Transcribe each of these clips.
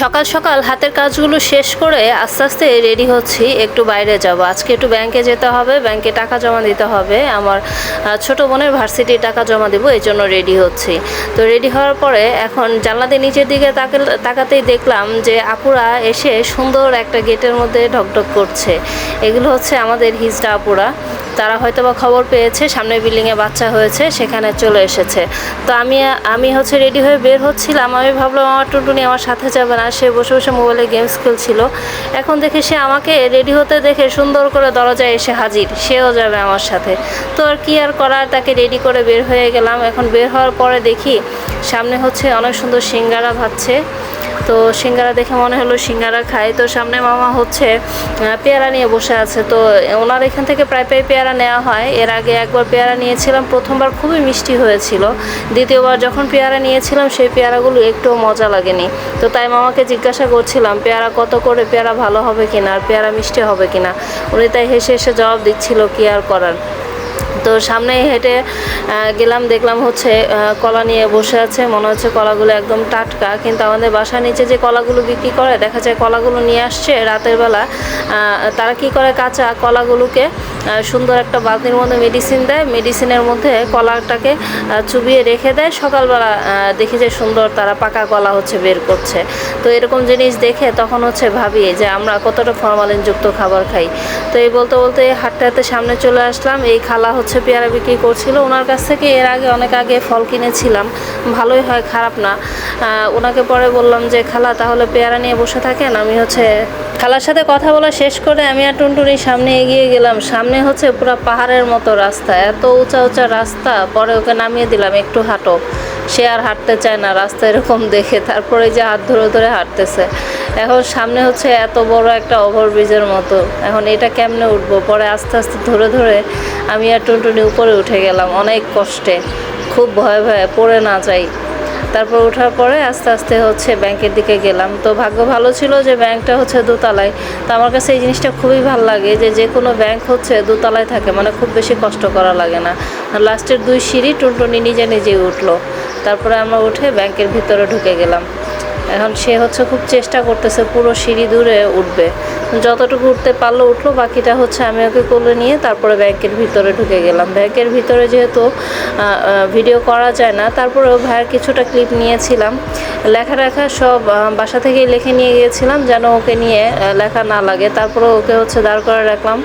সকাল সকাল হাতের কাজগুলো শেষ করে আস্তে আস্তে রেডি হচ্ছি, একটু বাইরে যাব। আজকে একটু ব্যাংকে যেতে হবে ব্যাংকে টাকা জমা দিতে হবে। আমার ছোট বোনের ভার্সিটির টাকা জমা দেবো, এই জন্য রেডি হচ্ছি। তো রেডি হওয়ার পরে এখন জানলাতে নিচের দিকে তাকে, তাকাতেই দেখলাম যে আপুরা এসে সুন্দর একটা গেটের মধ্যে ঢকঢক করছে। এগুলো হচ্ছে আমাদের হিজড়া আপুরা। তারা হয়তো বা খবর পেয়েছে, সামনে বিল্ডিংয়ে বাচ্চা হয়েছে, সেখানে চলে এসেছে। তো আমি আমি হচ্ছে রেডি হয়ে বের হচ্ছিলাম। আমি ভাবলাম, আমার টুনটুনি আমার সাথে যাবে না। সে বসে বসে মোবাইলে গেমস খেলছিল। এখন দেখে সে আমাকে রেডি হতে দেখে সুন্দর করে দরজায় এসে হাজির। সেও যাবে আমার সাথে। তো আর কি আর করার তাকে রেডি করে বের হয়ে গেলাম। এখন বের হওয়ার পরে দেখি সামনে হচ্ছে অনেক সুন্দর সিঙ্গারা ভাজছে। তো সিঙ্গারা দেখে মনে হলো সিঙ্গারা খাই তো সামনে মামা হচ্ছে পেয়ারা নিয়ে বসে আছে। তো ওনার এখান থেকে প্রায় প্রায় পেয়ারা নেওয়া হয়। এর আগে একবার পেয়ারা নিয়েছিলাম, প্রথমবার খুবই মিষ্টি হয়েছিল। দ্বিতীয়বার যখন পেয়ারা নিয়েছিলাম, সেই পেয়ারাগুলো একটুও মজা লাগেনি। তো তাই মামাকে জিজ্ঞাসা করছিলাম, পেয়ারা কত করে? পেয়ারা ভালো হবে কিনা? আর পেয়ারা মিষ্টি হবে কিনা? উনি তাই হেসে হেসে জবাব দিচ্ছিল, কি আর করার? তো সামনে হেঁটে গেলাম, দেখলাম হচ্ছে কলা নিয়ে বসে আছে। মনে হচ্ছে কলাগুলো একদম টাটকা। কিন্তু আমাদের বাসার নিচে যে কলাগুলো বিক্রি করে, দেখা যায় কলাগুলো নিয়ে আসছে রাতের বেলা। তারা কি করে কাঁচা কলাগুলোকে সুন্দর একটা বালতির মধ্যে মেডিসিন দেয়। মেডিসিনের মধ্যে কলাটাকে চুবিয়ে রেখে দেয়। সকালবেলা দেখি যে সুন্দর তারা পাকা কলা হচ্ছে বের করছে। তো এরকম জিনিস দেখে তখন হচ্ছে ভাবি যে আমরা কতটা ফরমালিনযুক্ত খাবার খাই। তো এই বলতে বলতে হাঁটতে হাঁটতে সামনে চলে আসলাম। এই খালা হচ্ছে পেয়ারা বিক্রি করছিল। ওনার কাছ থেকে এর আগে অনেক আগে ফল কিনেছিলাম। ভালোই হয়, খারাপ না। ওনাকে পরে বললাম যে, খালা, তাহলে পেয়ারা নিয়ে বসে থাকেন। আমি হচ্ছে খালার সাথে কথা বলা শেষ করে আমি আর টুনটুনির সামনে এগিয়ে গেলাম। সামনে হচ্ছে পুরো পাহাড়ের মতো রাস্তা। এত উঁচা উঁচা রাস্তা, পরে ওকে নামিয়ে দিলাম, একটু হাঁটো। সে আর হাঁটতে চায় না, রাস্তা এরকম দেখে, তারপরে যে হাত ধরে ধরে হাঁটতেছে। এখন সামনে হচ্ছে এত বড় একটা ওভারব্রিজের মতো। এখন এটা কেমনে উঠবো? পরে আস্তে আস্তে ধরে ধরে আমি আর টুনটুনি উপরে উঠে গেলাম, অনেক কষ্টে। খুব ভয়ে ভয়ে পড়ে না যাই। তারপর ওঠার পরে আস্তে আস্তে হচ্ছে ব্যাংকের দিকে গেলাম। তো ভাগ্য ভালো ছিল যে ব্যাংকটা হচ্ছে দোতলায়। তো আমার কাছে এই জিনিসটা খুবই ভালো লাগে যে যে কোনো ব্যাংক হচ্ছে দোতলায় থাকে মানে খুব বেশি কষ্ট করা লাগে না। লাস্টের দুই সিঁড়ি টুনটুনি নিজে নিজেই উঠল। তারপরে আমরা উঠে ব্যাংকের ভিতরে ঢুকে গেলাম। এখন সে হচ্ছে খুব চেষ্টা করতেছে পুরো সিঁড়ি দূরে উঠবে। যতটুকু উঠতে পারল উঠল, বাকিটা হচ্ছে আমি ওকে কোলে নিয়ে তারপরে ব্যাংকের ভিতরে ঢুকে গেলাম। ব্যাংকের ভিতরে যেহেতু ভিডিও করা যায় না তারপরে ভাইয়ের কিছুটা ক্লিপ নিয়েছিলাম। লেখা লেখা সব বাসা থেকেই লিখে নিয়ে গিয়েছিলাম যেন ওকে নিয়ে লেখা না লাগে। তারপরে ওকে হচ্ছে দাঁড় করে রাখলাম।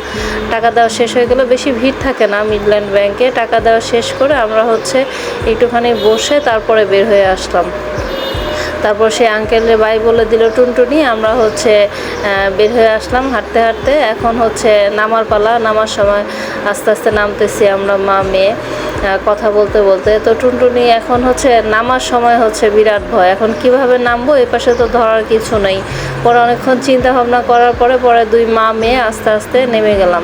টাকা দেওয়া শেষ হয়ে গেলো বেশি ভিড় থাকে না মিডল্যান্ড ব্যাংকে। টাকা দেওয়া শেষ করে আমরা হচ্ছে একটুখানি বসে তারপরে বের হয়ে আসলাম। তারপর সে আঙ্কেলের ভাই বলে দিল, টুনটুনি, আমরা হচ্ছে বের হয়ে আসলাম হাঁটতে হাঁটতে। এখন হচ্ছে নামার পালা, নামার সময় আস্তে আস্তে নামতেছি আমরা মা, মেয়ে কথা বলতে বলতে। তো টুনটুনি এখন হচ্ছে নামার সময় হচ্ছে বিরাট ভয়। এখন কীভাবে নামবো? এ পাশে তো ধরার কিছু নেই। পরে অনেকক্ষণ চিন্তা ভাবনা করার পরে পরে দুই মা, মেয়ে আস্তে আস্তে নেমে গেলাম।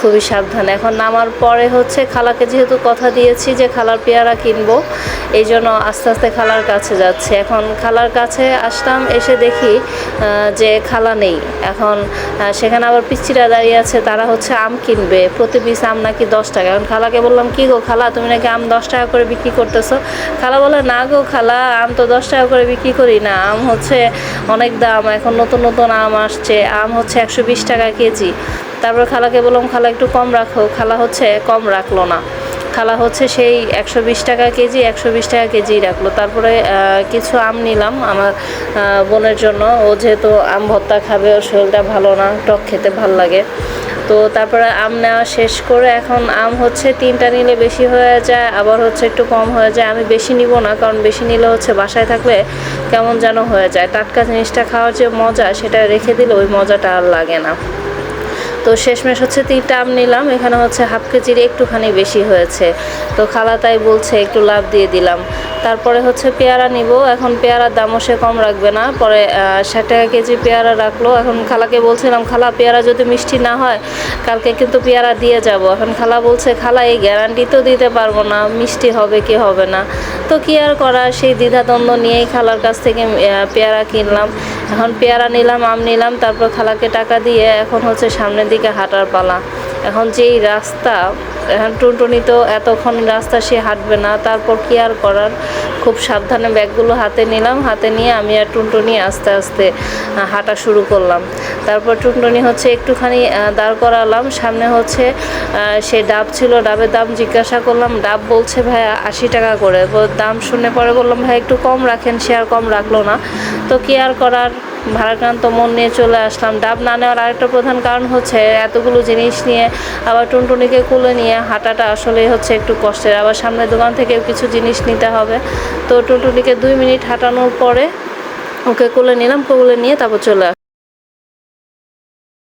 খুবই সাবধানে। এখন নামার পরে হচ্ছে খালাকে যেহেতু কথা দিয়েছি যে খালার পেয়ারা কিনবো এই জন্য আস্তে আস্তে খালার কাছে যাচ্ছে। এখন খালার কাছে আসলাম, এসে দেখি যে খালা নেই। এখন সেখানে আবার পিচ্চিরা দাঁড়িয়ে আছে, তারা হচ্ছে আম কিনবে। প্রতি পিস আম নাকি দশ টাকা। এখন খালাকে বললাম, কি গো খালা, তুমি নাকি আম দশ টাকা করে বিক্রি করতেছো? খালা বলে না গো খালা, আম তো দশ টাকা করে বিক্রি করি না। আম হচ্ছে অনেক দাম। এখন নতুন নতুন আম আসছে। আম হচ্ছে একশো বিশ টাকা কেজি। তারপর খালাকে বললাম, খালা একটু কম রাখো। খালা হচ্ছে কম রাখল না। খালা হচ্ছে সেই একশো বিশ টাকা কেজি, একশো বিশ টাকা কেজি রাখল। তারপরে কিছু আম নিলাম আমার বোনের জন্য। ও যেহেতু আম ভর্তা খাবে, ওর শরীরটা ভালো না, টক খেতে ভালো লাগে। তো তারপরে আম নেওয়া শেষ করে এখন আম হচ্ছে তিনটা নিলে বেশি হয়ে যায়, আবার হচ্ছে একটু কম হয়ে যায়। আমি বেশি নিব না, কারণ বেশি নিলে হচ্ছে বাসায় থাকলে কেমন যেন হয়ে যায়। টাটকা জিনিসটা খাওয়ার যে মজা, সেটা রেখে দিলে ওই মজাটা আর লাগে না। তো শেষমেশ হচ্ছে তিনটা আম নিলাম, এখানে হচ্ছে হাফ কেজির একটুখানি বেশি হয়েছে। তো খালা তাই বলছে, একটু লাভ দিয়ে দিলাম। তারপরে হচ্ছে পেয়ারা নিব, এখন পেয়ারার দামও সে কম রাখবে না। পরে ষাট টাকা কেজি পেয়ারা রাখল, এখন খালাকে বলছিলাম, খালা, পেয়ারা যদি মিষ্টি না হয়, কালকে কিন্তু পেয়ারা দিয়ে যাব। এখন খালা বলছে, খালা, এই গ্যারান্টি তো দিতে পারব না, মিষ্টি হবে কি হবে না? তো কি আর করা সেই দ্বিধাদ্বন্দ্ব নিয়েই খালার কাছ থেকে পেয়ারা কিনলাম। এখন পেয়ারা নিলাম, আম নিলাম, তারপর খালাকে টাকা দিয়ে এখন হচ্ছে সামনের দিকে হাঁটার পালা। এখন যেই রাস্তা টুনটুনি তো এতক্ষণ রাস্তা সে হাঁটবে না, তারপর কি আর করার? খুব সাবধানে ব্যাগগুলো হাতে নিলাম, হাতে নিয়ে আমি আর টুনটুনি আস্তে আস্তে হাঁটা শুরু করলাম। তারপর টুনটুনি হচ্ছে একটুখানি দাঁড় করালাম, সামনে হচ্ছে সে ডাব ছিল, ডাবের দাম জিজ্ঞাসা করলাম, ডাব বলছে ভাই আশি টাকা করে। দাম শুনে পরে বললাম, ভাই একটু কম রাখেন, সে আর কম রাখল না। তো কি আর করার? ভারাক্রান্ত মন নিয়ে চলে আসলাম। ডাব না নেওয়ার আরেকটা প্রধান কারণ হচ্ছে এতগুলো জিনিস নিয়ে আবার টুনটুনিকে কুলে নিয়ে হাঁটাটা আসলে হচ্ছে একটু কষ্টের। আবার সামনে দোকান থেকেও কিছু জিনিস নিতে হবে। তো টুনটুনিকে দুই মিনিট হাঁটানোর পরে ওকে কোলে নিলাম, কোলে নিয়ে তারপর চলে